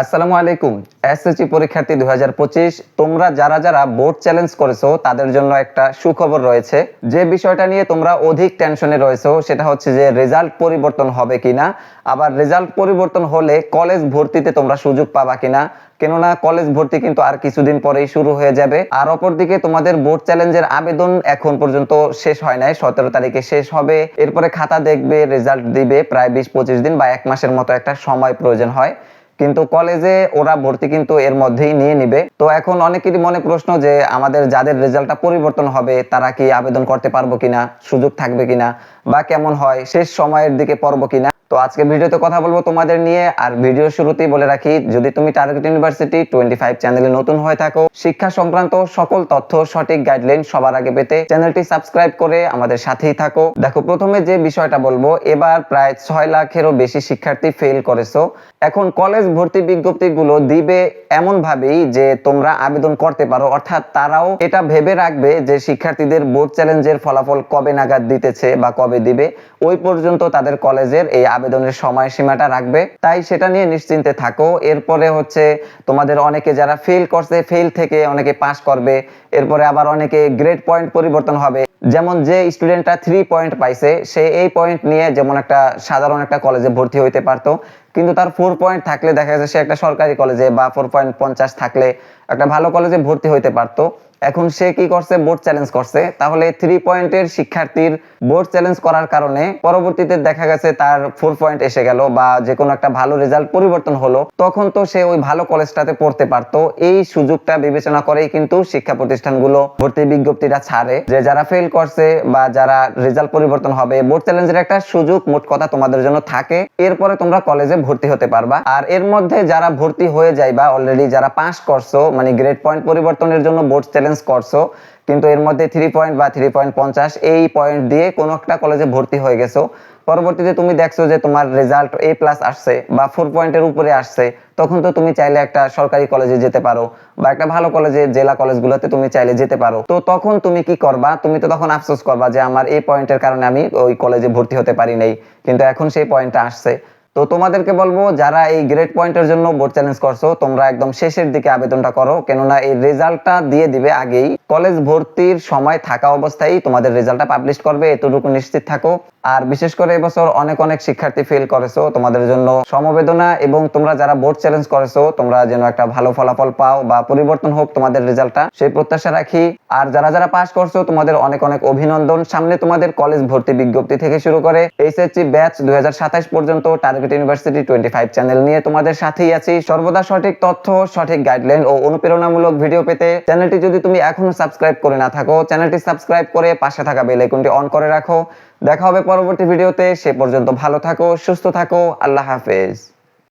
আসসালামু আলাইকুম। এসএসসি পরীক্ষার্থী দু হাজার পঁচিশ, তোমরা যারা যারা বোর্ড চ্যালেঞ্জ করেছ, তাদের জন্য একটা সুখবর রয়েছে। যে বিষয়টা নিয়ে তোমরা অধিক টেনশনে রয়েছো, সেটা হচ্ছে যে রেজাল্ট পরিবর্তন হবে কিনা, আবার রেজাল্ট পরিবর্তন হলে কলেজ ভর্তিতে তোমরা সুযোগ পাবা কিনা, কেননা কলেজ ভর্তি কিন্তু আর কিছুদিন পরেই শুরু হয়ে যাবে। আর অপরদিকে তোমাদের বোর্ড চ্যালেঞ্জের আবেদন এখন পর্যন্ত শেষ হয় নাই, সতেরো তারিখে শেষ হবে। এরপরে খাতা দেখবে রেজাল্ট দিবে, প্রায় বিশ পঁচিশ দিন বা এক মাসের মতো একটা সময় প্রয়োজন হয়। কিন্তু কলেজে ওরা ভর্তি কিন্তু এর মধ্যেই নিয়ে নিবে। তো এখন অনেকেরই মনে প্রশ্ন যে, আমাদের যাদের রেজাল্টটা পরিবর্তন হবে, তারা কি আবেদন করতে পারব কিনা? সুযোগ থাকবে কিনা? বা কেমন হয়? শেষ সময়ের দিকে পড়ব কিনা? তো আজকে ভিডিওতে কথা বলব তোমাদের নিয়ে, আর ভিডিও শুরুতেই বলে রাখি, যদি তুমি টার্গেট ইউনিভার্সিটি টোয়েন্টি ফাইভ চ্যানেলে নতুন হয়ে থাকো, শিক্ষা সংক্রান্ত সকল তথ্য, সঠিক গাইডলাইন সবার আগে পেতে চ্যানেলটি সাবস্ক্রাইব করে আমাদের সাথেই থাকো। দেখো, প্রথমে যে বিষয়টা বলব, এবার প্রায় ছয় লাখেরও বেশি শিক্ষার্থী ফেল করেছ। এখন কলেজ ভর্তি বিজ্ঞপ্তিগুলো দিবে এমন ভাবেই যে তোমরা আবেদন করতে পারো, অর্থাৎ তারাও এটা ভেবে রাখবে যে শিক্ষার্থীদের বোর্ড চ্যালেঞ্জের ফলাফল কবে নাগাদ দিতেছে বা কবে দিবে। ওই পর্যন্ত তাদের কলেজের এই আবেদনের সময়সীমাটা রাখবে। তাই সেটা নিয়ে নিশ্চিন্তে থাকো। এরপরে হচ্ছে তোমাদের অনেকে যারা ফেল করছে ফেল থেকে অনেকে পাস করবে। এরপরে আবার অনেকে গ্রেড পয়েন্ট পরিবর্তন হবে। যেমন যে স্টুডেন্টটা থ্রি পয়েন্ট পাইছে, সে এই পয়েন্ট নিয়ে যেমন একটা সাধারণ একটা কলেজে ভর্তি হইতে পারতো। কিন্তু তার ফোর পয়েন্ট থাকলে দেখা যাচ্ছে সে একটা সরকারি কলেজে বা ফোর পয়েন্ট পঞ্চাশ থাকলে একটা ভালো কলেজে ভর্তি হইতে পারতো। এখন সে কি করছে? বোর্ড চ্যালেঞ্জ করছে। তাহলে থ্রি পয়েন্টের শিক্ষার্থীর বোর্ড চ্যালেঞ্জ করার কারণে পরবর্তীতে দেখা গেছে তার ফোর পয়েন্ট এসে গেল বা যে কোনো একটা ভালো রেজাল্ট পরিবর্তন হলো। তখন তো সে ওই ভালো কলেজটাতে পড়তে পারতো। এই সুযোগটা বিবেচনা করেই কিন্তু শিক্ষা প্রতিষ্ঠানগুলো ভর্তি বিজ্ঞপ্তিটা ছাড়ে যে যারা ফেল করছে বা যারা রেজাল্ট পরিবর্তন হবে বোর্ড চ্যালেঞ্জের একটা সুযোগ মোট কথা তোমাদের জন্য থাকে। এরপরে তোমরা কলেজে ভর্তি হতে পারবা। আর এর মধ্যে যারা ভর্তি হয়ে যায় বা অলরেডি যারা পাস করছ মানে গ্রেড পয়েন্ট পরিবর্তনের জন্য বোর্ড চ্যালেঞ্জ করছ, কিন্তু এর মধ্যে থ্রি পয়েন্ট বা থ্রি পয়েন্ট পঞ্চাশ এই পয়েন্ট দিয়ে কোনো একটা কলেজে ভর্তি হয়ে গেছো। পরবর্তীতে তুমি দেখছ যে তোমার রেজাল্ট এ প্লাস আসছে বা ফোর পয়েন্টের উপরে আসছে, তখন তো তুমি চাইলে একটা সরকারি কলেজে যেতে পারো বা একটা ভালো কলেজে জেলা কলেজগুলোতে তুমি চাইলে যেতে পারো। তো তখন তুমি কি করবা? তুমি তো তখন আফসোস করবা যে আমার এই পয়েন্টের কারণে আমি ওই কলেজে ভর্তি হতে পারি নাই, কিন্তু এখন সেই পয়েন্টটা আসছে। তো তোমাদেরকে বলব, যারা এই গ্রেড পয়েন্টের জন্য বোর্ড চ্যালেঞ্জ করছ, তোমরা একদম শেষের দিকে আবেদনটা করো। কেননা এই রেজাল্টটা দিয়ে দিবে আগেই। কলেজ ভর্তির সময় থাকা অবস্থায় তোমাদের রেজাল্টটা পাবলিশ করবে, এতটুকু নিশ্চিত থাকো। আর বিশেষ করে এবছর অনেক অনেক শিক্ষার্থী ফেল করেছ, তোমাদের জন্য সমবেদনা। এবং তোমরা যারা বোর্ড চ্যালেঞ্জ করেছ, তোমরা যেন একটা ভালো ফলাফল পাও বা পরিবর্তন হোক তোমাদের রেজাল্টটা সেই প্রত্যাশা রাখি। আর যারা যারা পাস করছ, তোমাদের অনেক অনেক অভিনন্দন। সামনে তোমাদের কলেজ ভর্তি বিজ্ঞপ্তি থেকে শুরু করে, এইচএসসি ব্যাচ দুই পর্যন্ত target university twenty five channel নিয়ে তোমাদের সাথেই আছি। সর্বদা সঠিক তথ্য, সঠিক গাইডলাইন ও অনুপ্রেরণামূলক ভিডিও পেতে চ্যানেলটি যদি তুমি এখনও সাবস্ক্রাইব করে না থাকো চ্যানেলটি সাবস্ক্রাইব করে পাশে থাকা বেল আইকনটি অন করে রাখো। দেখা হবে পরবর্তী ভিডিওতে সে পর্যন্ত ভালো থাকো, সুস্থ থাকো, আল্লাহ হাফেজ।